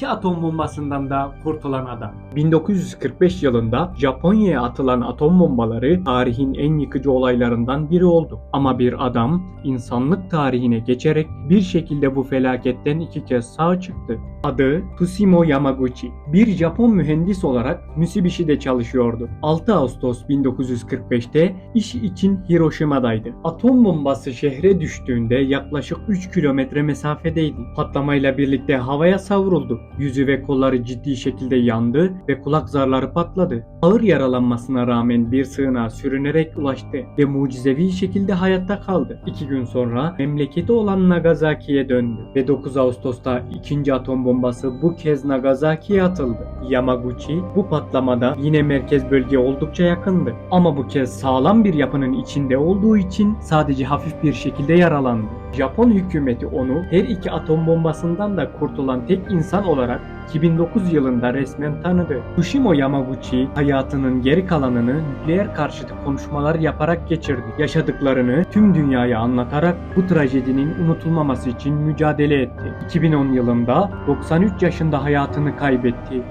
iki atom bombasından da kurtulan adam. 1945 yılında Japonya'ya atılan atom bombaları tarihin en yıkıcı olaylarından biri oldu. Ama bir adam insanlık tarihine geçerek bir şekilde bu felaketten iki kez sağ çıktı. Adı Tsushimo Yamaguchi. Bir Japon mühendis olarak Mitsubishi'de çalışıyordu. 6 Ağustos 1945'te iş için Hiroşima'daydı. Atom bombası şehre düştüğünde yaklaşık 3 kilometre mesafedeydi. Patlamayla birlikte havaya savruldu. Yüzü ve kolları ciddi şekilde yandı ve kulak zarları patladı. Ağır yaralanmasına rağmen bir sığınağa sürünerek ulaştı ve mucizevi şekilde hayatta kaldı. İki gün sonra memleketi olan Nagasaki'ye döndü ve 9 Ağustos'ta ikinci atom bombası bu kez Nagasaki'ye atıldı. Yamaguchi bu patlamada yine merkez bölgeye oldukça yakındı ama bu kez sağlam bir yapının içinde olduğu için sadece hafif bir şekilde yaralandı. Japon hükümeti onu her iki atom bombasından da kurtulan tek insan olarak 2009 yılında resmen tanıdı. Tsushimo Yamaguchi hayatının geri kalanını nükleer karşıtı konuşmalar yaparak geçirdi. Yaşadıklarını tüm dünyaya anlatarak bu trajedinin unutulmaması için mücadele etti. 2010 yılında 93 yaşında hayatını kaybetti.